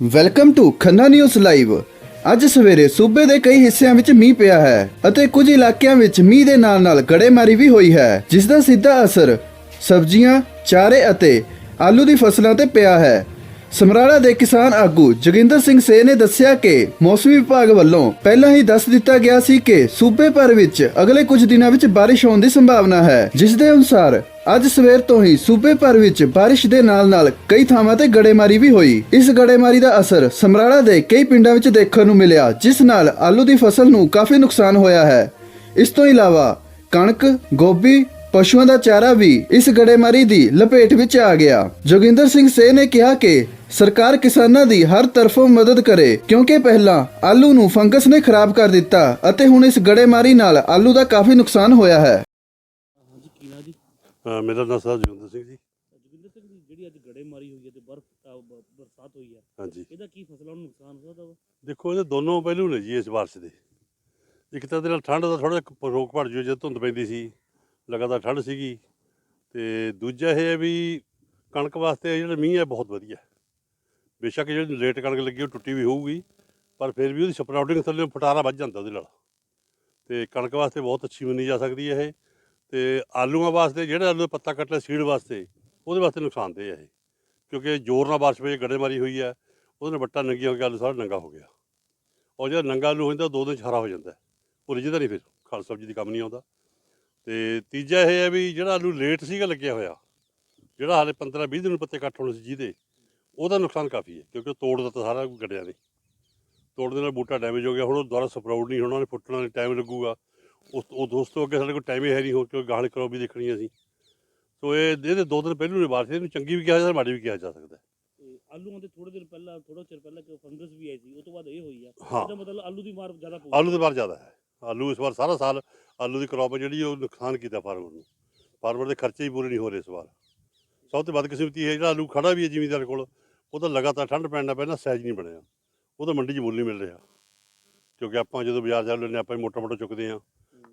Welcome to Khanna news live ਅੱਜ ਸਵੇਰੇ ਸੂਬੇ ਦੇ ਕਈ ਹਿੱਸਿਆਂ ਵਿੱਚ ਮੀਂਹ ਪਿਆ ਹੈ ਅਤੇ ਕੁਝ ਇਲਾਕਿਆਂ ਵਿੱਚ ਮੀਂਹ ਦੇ ਨਾਲ-ਨਾਲ ਗੜੇਮਾਰੀ ਵੀ ਹੋਈ ਹੈ ਜਿਸ ਦਾ ਸਿੱਧਾ ਅਸਰ ਸਬਜ਼ੀਆਂ, ਚਾਰੇ ਅਤੇ ਆਲੂ ਦੀ ਫਸਲਾਂ ਤੇ ਪਿਆ ਹੈ। ਸਮਰਾਲਾ ਦੇ ਕਿਸਾਨ ਆਗੂ ਜੋਗਿੰਦਰ ਸਿੰਘ ਸੇ ਨੇ ਦੱਸਿਆ ਕਿ ਮੌਸਮੀ ਵਿਭਾਗ ਵੱਲੋਂ ਪਹਿਲਾਂ ਹੀ ਦੱਸ ਦਿੱਤਾ ਗਿਆ ਸੀ ਕਿ ਸੂਬੇ ਭਰ ਵਿੱਚ ਅਗਲੇ ਕੁਝ ਦਿਨਾਂ ਵਿੱਚ ਬਾਰਿਸ਼ ਹੋਣ ਦੀ ਸੰਭਾਵਨਾ ਹੈ, ਜਿਸ ਦੇ ਅਨੁਸਾਰ ਅੱਜ ਸਵੇਰ ਤੋਂ ਹੀ ਸੂਬੇ ਭਰ ਵਿੱਚ ਬਾਰਿਸ਼ ਦੇ ਨਾਲ-ਨਾਲ ਕਈ ਥਾਵਾਂ ਤੇ ਗੜੇਮਾਰੀ ਵੀ ਹੋਈ। ਇਸ ਗੜੇਮਾਰੀ ਦਾ ਅਸਰ ਸਮਰਾਲਾ ਦੇ ਕਈ ਪਿੰਡਾਂ ਵਿੱਚ ਦੇਖਣ ਨੂੰ ਮਿਲਿਆ, ਜਿਸ ਨਾਲ ਆਲੂ ਦੀ ਫਸਲ ਨੂੰ ਕਾਫੀ ਨੁਕਸਾਨ ਹੋਇਆ ਹੈ। ਇਸ ਤੋਂ ਇਲਾਵਾ ਕਣਕ, ਗੋਭੀ ਪਸ਼ੂਆਂ ਦਾ ਚਾਰਾ ਵੀ ਇਸ ਗੜੇਮਾਰੀ ਦੀ ਲਪੇਟ ਵਿੱਚ ਆ ਗਿਆ। ਜੋਗਿੰਦਰ ਸਿੰਘ ਸੇ ਨੇ ਕਿਹਾ ਕਿ ਸਰਕਾਰ ਕਿਸਾਨਾਂ ਦੀ ਹਰ ਤਰਫੋਂ ਮਦਦ ਕਰੇ ਕਿਉਂਕਿ ਪਹਿਲਾਂ ਆਲੂ ਨੂੰ ਫੰਗਸ ਨੇ ਖਰਾਬ ਕਰ ਦਿੱਤਾ ਅਤੇ ਹੁਣ ਇਸ ਗੜੇਮਾਰੀ ਨਾਲ ਆਲੂ ਦਾ ਕਾਫੀ ਨੁਕਸਾਨ ਹੋਇਆ ਹੈ। ਜੀ ਮੇਰਾ ਨਾਮ ਸਰਦਾਰ ਜੋਗਿੰਦਰ ਸਿੰਘ ਜੀ। ਜੋਗਿੰਦਰ ਸਿੰਘ ਜੀ ਜਿਹੜੀ ਅੱਜ ਗੜੇਮਾਰੀ ਹੋਈ ਹੈ ਤੇ ਬਰਫ਼ ਅ, ਬ- ਬਰਸਾਤ ਹੋਈ ਹੈ ਹਾਂਜੀ। ਇਹਦਾ ਕੀ ਫਸਲਾਂ ਨੂੰ ਨੁਕਸਾਨ ਹੋ ਸਕਦਾ ਵਾ? ਦੇਖੋ ਇਹਦੇ ਦੋਨੋਂ ਪਹਿਲੂ ਨੇ ਜੀ ਇਸ ਬਾਰਿਸ਼ ਦੇ। ਇੱਕ ਤਾਂ ਇਹਦੇ ਨਾਲ ਠੰਡ ਦਾ ਥੋੜਾ ਰੋਕ ਭੜ ਜੂ ਜਦ ਧੁੰਦ ਪੈਂਦੀ ਸੀ। ਲਗਾਤਾਰ ਠੰਡ ਸੀਗੀ ਤੇ ਦੂਜਾ ਇਹ ਹੈ ਵੀ ਕਣਕ ਵਾਸਤੇ ਜਿਹੜਾ ਮੀਂਹ ਹੈ ਬਹੁਤ ਵਧੀਆ। ਬੇਸ਼ੱਕ ਜਿਹੜੀ ਲੇਟ ਕਣਕ ਲੱਗੀ ਉਹ ਟੁੱਟੀ ਵੀ ਹੋਊਗੀ, ਪਰ ਫਿਰ ਵੀ ਉਹਦੀ ਸਪਰਾਊਟਿੰਗ ਥੱਲੇ ਫਟਾਰਾ ਵੱਜ ਜਾਂਦਾ ਉਹਦੇ ਨਾਲ। ਤੇ ਕਣਕ ਵਾਸਤੇ ਬਹੁਤ ਅੱਛੀ ਮੰਨੀ ਜਾ ਸਕਦੀ ਹੈ ਇਹ। ਤੇ ਆਲੂਆਂ ਵਾਸਤੇ ਜਿਹੜਾ ਆਲੂ ਦਾ ਪੱਤਾ ਕੱਟਿਆ ਸੀਡ ਵਾਸਤੇ, ਉਹਦੇ ਵਾਸਤੇ ਨੁਕਸਾਨਦੇ ਹੈ ਇਹ। ਕਿਉਂਕਿ ਜ਼ੋਰ ਨਾਲ ਬਾਰਿਸ਼ ਪਈ ਗੜੇਮਾਰੀ ਹੋਈ ਹੈ, ਉਹਦੇ ਨਾਲ ਵੱਟਾ ਨੰਗੀਆਂ ਹੋ ਗਿਆ ਆਲੂ ਸਾਰਾ ਨੰਗਾ ਹੋ ਗਿਆ। ਔਰ ਜਿਹੜਾ ਨੰਗਾ ਆਲੂ ਹੋ ਜਾਂਦਾ ਉਹ ਦੋ ਦਿਨ 'ਚ ਹਰਾ ਹੋ ਜਾਂਦਾ ਉਹ ਰਿੱਝਦਾ ਨਹੀਂ ਫਿਰ, ਖਾਲ ਸਬਜ਼ੀ ਦੀ ਕੰਮ ਨਹੀਂ ਆਉਂਦਾ। ਤੇ ਤੀਜਾ ਇਹ ਹੈ ਵੀ ਜਿਹੜਾ ਆਲੂ ਲੇਟ ਸੀਗਾ ਲੱਗਿਆ ਹੋਇਆ ਜਿਹੜਾ ਹਾਲੇ 15 20 ਦਿਨ ਨੂੰ ਪੱਤੇ ਕੱਟ ਹੋਣੇ ਸੀ ਜਿਹਦੇ ਉਹਦਾ ਨੁਕਸਾਨ ਕਾਫੀ ਹੈ ਕਿਉਂਕਿ ਤੋੜ ਦਿੱਤਾ ਸਾਰਾ ਗੱਡਿਆਂ ਨੇ। ਤੋੜ ਦੇ ਨਾਲ ਬੂਟਾ ਡੈਮੇਜ ਹੋ ਗਿਆ ਹੁਣ ਉਹ ਦੁਬਾਰਾ ਸਪਰਾਊਟ ਨਹੀਂ ਹੋਣਾ ਉਹਨੇ ਫੁੱਟਣਾ ਨਹੀਂ ਟਾਈਮ ਲੱਗੂਗਾ। ਉਸ ਉਹ ਦੋਸਤੋ ਅੱਗੇ ਸਾਡੇ ਕੋਲ ਟਾਈਮ ਹੀ ਹੈ ਨਹੀਂ ਹੋ ਕਿਉਂਕਿ ਗਾਹਲ ਕਰੋ ਵੀ ਦੇਖਣੀ ਅਸੀਂ। ਸੋ ਇਹ ਇਹਦੇ ਦੋ ਦਿਨ ਪਹਿਲੂ ਨੇ ਬਾਰਿਸ਼ ਇਹਨੂੰ ਚੰਗੀ ਵੀ ਕਿਹਾ ਜਾ ਸਕਦਾ ਮਾੜੀ ਵੀ ਕਿਹਾ ਜਾ ਸਕਦਾ ਤੇ ਆਲੂਆਂ ਦੇ ਥੋੜੇ ਦਿਨ ਪਹਿਲਾਂ ਥੋੜਾ ਚਿਰ ਪਹਿਲਾਂ ਕਿ ਫੰਗਸ ਵੀ ਆਈ ਸੀ ਉਹ ਤੋਂ ਬਾਅਦ ਇਹ ਹੋਈ ਆ। ਹਾਂ। ਇਹਦਾ ਮਤਲਬ ਆਲੂ ਦੀ ਮਾਰ ਜ਼ਿਆਦਾ ਪਊ। ਆਲੂ ਦੇ ਜ਼ਿਆਦਾ ਹੈ। ਆਲੂ ਇਸ ਵਾਰ ਸਾਰਾ ਸਾਲ ਆਲੂ ਦੀ ਕ੍ਰੌਪ ਜਿਹੜੀ ਉਹ ਨੁਕਸਾਨ ਕੀਤਾ ਫਾਰਮਰ ਨੂੰ। ਫਾਰਮਰ ਦੇ ਖਰਚੇ ਹੀ ਪੂਰੇ ਨਹੀਂ ਹੋ ਰਹੇ ਇਸ ਵਾਰ। ਸਭ ਤੋਂ ਵੱਧ ਕਿਸਮਤੀ ਹੈ ਜਿਹੜਾ ਆਲੂ ਖੜਾ ਵੀ ਹੈ ਜ਼ਿਮੀਂਦਾਰ ਕੋਲ, ਉਹ ਤਾਂ ਲਗਾਤਾਰ ਠੰਡ ਪੈਣ ਨਾਲ ਪਹਿਲਾਂ ਸਾਈਜ਼ ਨਹੀਂ ਬਣਿਆ। ਉਹ ਤਾਂ ਮੰਡੀ 'ਚ ਮੁੱਲ ਨਹੀਂ ਮਿਲ ਰਿਹਾ। ਕਿਉਂਕਿ ਆਪਾਂ ਜਦੋਂ ਬਾਜ਼ਾਰ ਜਾ ਲੈਂਦੇ ਆਪਾਂ ਮੋਟਾ ਮੋਟਾ ਚੁੱਕਦੇ ਹਾਂ।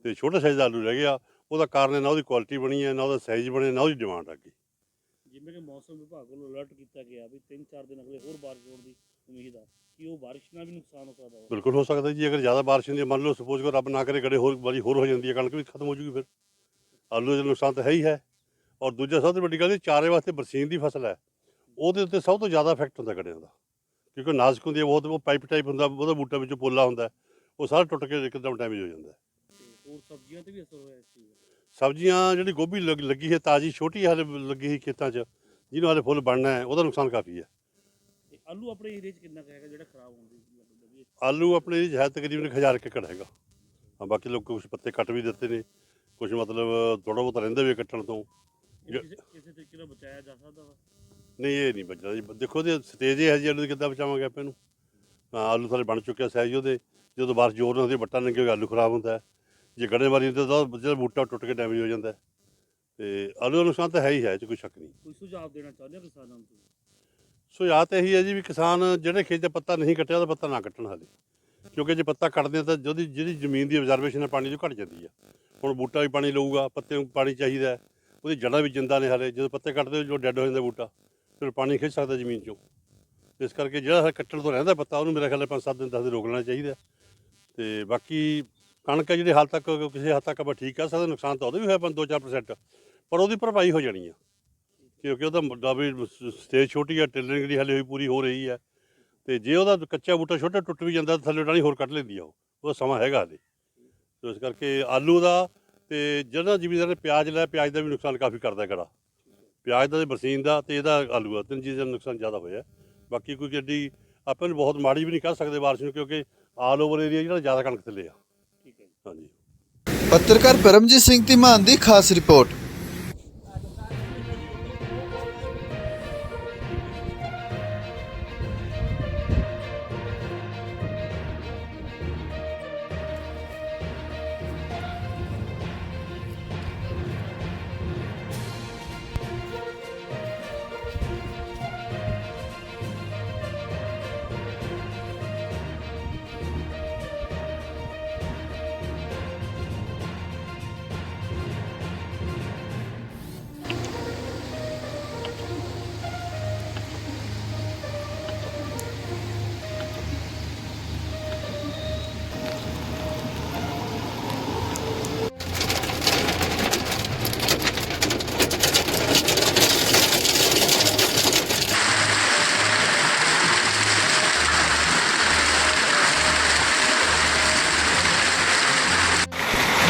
ਤੇ ਛੋਟੇ ਸਾਈਜ਼ ਦਾ ਆਲੂ ਰਹਿ ਗਿਆ, ਉਹਦਾ ਕਾਰਨ ਨਾ ਉਹਦੀ ਕੁਆਲਿਟੀ ਬਣੀ ਹੈ, ਨਾ ਉਹਦਾ ਸਾਈਜ਼ ਬਣਿਆ ਨਾ ਉਹਦੀ ਡਿਮਾਂਡ ਆ ਗਈ। ਜਿਵੇਂ ਕਿ ਮੌਸਮ ਵਿਭਾਗ ਵੱਲੋਂ ਅਲਰਟ ਕੀਤਾ ਗਿਆ ਵੀ 3-4 ਦਿਨ ਅਗਲੇ ਹੋਰ ਬਾਰਿਸ਼ ਹੋਣ ਦੀ ਉਮੀਦ ਆ ਕਿ ਉਹ ਬਾਰਿਸ਼ ਨਾਲ ਵੀ ਨੁਕਸਾਨ ਹੋ ਸਕਦਾ ਵਾ। ਬਿਲਕੁਲ ਹੋ ਸਕਦਾ ਜੀ ਅਗਰ ਜ਼ਿਆਦਾ ਬਾਰਿਸ਼ ਹੁੰਦੀ ਹੈ ਮੰਨ ਲਓ ਸਪੋਜ਼ ਕਰੋ ਰੱਬ ਨਾ ਕਰੇ ਗੜੇ ਹੋਰ ਵਾਰੀ ਹੋਰ ਹੋ ਜਾਂਦੀ ਹੈ ਕਣਕ ਵੀ ਖਤਮ ਹੋ ਜੂਗੀ ਫਿਰ। ਆਲੂ ਦਾ ਨੁਕਸਾਨ ਤਾਂ ਹੈ ਹੀ ਹੈ। ਔਰ ਦੂਜਾ ਸਭ ਤੋਂ ਵੱਡੀ ਗੱਲ ਇਹ ਚਾਰੇ ਵਾਸਤੇ ਬਰਸੀਨ ਦੀ ਫਸਲ ਹੈ। ਉਹਦੇ ਉੱਤੇ ਸਭ ਤੋਂ ਜ਼ਿਆਦਾ ਇਫੈਕਟ ਹੁੰਦਾ ਗੜਿਆਂ ਦਾ। ਕਿਉਂਕਿ ਨਾਜ਼ੁਕ ਹੁੰਦੀ ਹੈ ਬਹੁਤ ਉਹ ਪਾਈਪ ਟਾਈਪ ਹੁੰਦਾ ਉਹਦਾ ਬੂਟਾ ਵਿੱਚੋਂ ਪੋਲਾ ਹੁੰਦਾ ਉਹ ਸਾਰਾ ਟੁੱਟ ਕੇ ਇੱਕਦਮ ਡੈਮੇਜ ਹੋ ਜਾਂਦਾ ਹੋਰ ਸਬਜ਼ੀਆਂ ਤੇ ਵੀ ਅਸਰ ਹੋਇਆ ਇਸ ਚੀਜ਼ ਦਾ? ਸਬਜ਼ੀਆਂ ਜਿਹੜੀ ਗੋਭੀ ਲੱਗ- ਲੱਗੀ ਹੈ ਤਾਜ਼ੀ ਛੋਟੀ ਹਾਲੇ ਲੱਗੀ ਹੈ ਖੇਤਾਂ 'ਚ ਜਿਹਨੂੰ ਹਾਲੇ ਫੁੱਲ ਬਣਨਾ ਹੈ ਉਹਦਾ ਨੁਕਸਾਨ ਕਾਫੀ ਹੈ। ਆਲੂ ਆਪਣੇ ਏਰੀਆ 'ਚ ਕਿੰਨਾ ਕੁ ਹੈਗਾ ਜਿਹੜਾ ਖਰਾਬ ਹੋਣ ਦੀ ਮਤਲਬ ਵੀ ਆਲੂ ਆਪਣੇ ਹੈ ਤਕਰੀਬਨ 1000 ਏਕੜ ਹੈਗਾ। ਹਾਂ ਬਾਕੀ ਲੋਕ ਕੁਝ ਪੱਤੇ ਕੱਟ ਵੀ ਦਿੱਤੇ ਨੇ। ਕੁਝ ਮਤਲਬ ਥੋੜਾ ਬਹੁਤ ਰਹਿੰਦੇ ਵੀ ਕੱਟਣ ਤੋਂ। ਕਿਸੇ ਕਿਸੇ ਤਰੀਕੇ ਨਾਲ ਬਚਾਇਆ ਜਾ ਸਕਦਾ ਵਾ? ਨਹੀਂ ਇਹ ਨਹੀਂ ਬਚਦਾ ਜੀ। ਦੇਖੋ ਤੇ ਸਟੇਜ ਇਹ ਹੈ ਜੀ ਆਲੂ ਦੀ ਕਿੱਦਾਂ ਬਚਾਵਾਂਗੇ ਆਪਾਂ ਇਹਨੂੰ? ਹਾਂ ਆਲੂ ਥੱਲੇ ਬਣ ਚੁੱਕਿਆ ਸਾਈਜ਼ ਉਹਦੇ। ਜਦੋਂ ਬਾਰਿਸ਼ ਜ਼ੋਰ ਨਾਲ ਉਹਦੇ ਹੋ ਗਿਆ ਆਲੂ ਖਰਾਬ ਹੁੰਦਾ ਹੈ। ਜੇ ਗੜੇ ਮਾਰੀ ਹੁੰਦੇ ਤਾਂ ਉਹ ਜਿਹੜਾ ਬੂਟਾ ਟੁੱਟ ਕੇ ਡੈਮੇਜ ਹੋ ਜਾਂਦਾ ਹੈ। ਤੇ ਆਲੂ ਦਾ ਨੁਕਸਾਨ ਤਾਂ ਹੈ ਹੀ ਹੈ ਇਹ 'ਚ ਕੋਈ ਸ਼ੱਕ ਨਹੀਂ। ਕੋਈ ਸੁਝਾਅ ਦੇਣਾ ਚਾਹੁੰਦੇ ਹੋ ਕਿਸਾਨਾਂ ਨੂੰ ਤੁਸੀਂ? ਸੋ ਯਾਦ ਇਹੀ ਹੈ ਜੀ ਵੀ ਕਿਸਾਨ ਜਿਹੜੇ ਖੇਤ 'ਚ ਪੱਤਾ ਨਹੀਂ ਕੱਟਿਆ, ਉਹਦਾ ਪੱਤਾ ਨਾ ਕੱਟਣ ਹਾਲੇ ਕਿਉਂਕਿ ਜੇ ਪੱਤਾ ਕੱਟਦੇ ਆ ਤਾਂ ਜਿਹਦੀ ਜਿਹੜੀ ਜ਼ਮੀਨ ਦੀ ਅਬਜ਼ਰਵੇਸ਼ਨ ਹੈ, ਪਾਣੀ ਦੀ ਉਹ ਘਟ ਜਾਂਦੀ ਆ। ਹੁਣ ਬੂਟਾ ਵੀ ਪਾਣੀ ਲਊਗਾ, ਪੱਤੇ ਨੂੰ ਪਾਣੀ ਚਾਹੀਦਾ ਉਹਦੀ ਜੜ੍ਹਾਂ ਵੀ ਜਿੰਦਾ ਨੇ ਹਾਲੇ, ਜਦੋਂ ਪੱਤੇ ਕੱਟਦੇ ਜੋ ਡੈੱਡ ਹੋ ਜਾਂਦਾ ਬੂਟਾ, ਫਿਰ ਪਾਣੀ ਖਿੱਚ ਸਕਦਾ ਜ਼ਮੀਨ 'ਚੋਂ। ਇਸ ਕਰਕੇ ਜਿਹੜਾ ਕੱਟਣ ਤੋਂ ਰਹਿੰਦਾ ਪੱਤਾ, ਉਹਨੂੰ ਮੇਰੇ ਖਿਆਲ 5-7 ਦਿਨ 10 ਦਿਨ ਰੋਕ ਲੈਣਾ ਚਾਹੀਦਾ। ਤੇ ਬਾਕੀ ਕਣਕ ਹੈ, ਜਿਹੜੀ ਹਾਲ ਤੱਕ, ਕਿਸੇ ਹੱਦ ਤੱਕ ਆਪਾਂ ਠੀਕ ਕਰ ਸਕਦੇ, ਨੁਕਸਾਨ ਤਾਂ ਉਹਦਾ ਵੀ ਹੋਇਆ 2-4% ਪਰ ਉਹਦੀ ਭਰਪਾਈ ਹੋ ਜਾਣੀ ਆ। ਕਿਉਂਕਿ ਉਹਦਾ ਮੁੱਦਾ ਵੀ ਸਟੇਜ ਛੋਟੀ ਆ ਟਿਲਰਿੰਗ ਦੀ ਹਲੇ ਹੋਈ ਪੂਰੀ ਹੋ ਰਹੀ ਹੈ ਤੇ ਜੇ ਉਹਦਾ ਕੱਚਾ ਬੂਟਾ ਛੋਟਾ ਟੁੱਟ ਵੀ ਜਾਂਦਾ ਤਾਂ ਥੱਲੇ ਡਾਣੀ ਹੋਰ ਕੱਢ ਲੈਂਦੀ ਆ ਉਹ। ਉਹਦਾ ਸਮਾਂ ਹੈਗਾ ਹਲੇ ਸੋ ਇਸ ਕਰਕੇ ਆਲੂ ਦਾ ਤੇ ਜਿਹੜਾ ਜ਼ਿਮੀਦਾਰ ਨੇ ਪਿਆਜ਼ ਲਾਇਆ ਪਿਆਜ਼ ਦਾ ਵੀ ਨੁਕਸਾਨ ਕਾਫੀ ਕਰਦਾ ਹੈਗਾ। ਪਿਆਜ਼ ਦਾ ਤੇ ਬਰਸੀਨ ਦਾ ਤੇ ਇਹਦਾ ਆਲੂ ਦਾ ਤਿੰਨ ਚੀਜ਼ਾਂ ਦਾ ਨੁਕਸਾਨ ਜ਼ਿਆਦਾ ਹੋਇਆ। ਬਾਕੀ ਕੋਈ ਗੱਡੀ ਆਪਾਂ ਨੂੰ ਬਹੁਤ ਮਾੜੀ ਵੀ ਨਹੀਂ ਕਹਿ ਸਕਦੇ ਬਾਰਿਸ਼ ਨੂੰ ਕਿਉਂਕਿ ਆਲ ਓਵਰ ਏਰੀਆ ਜਿਹੜਾ ਜ਼ਿਆਦਾ ਕਣਕ ਥੱਲੇ ਆ। ਠੀਕ ਹੈ ਜੀ। ਹਾਂਜੀ। ਪੱਤਰਕਾਰ ਪਰਮਜੀਤ ਸਿੰਘ ਧੀਮਾਨ ਦੀ ਖਾਸ ਰਿਪੋਰਟ।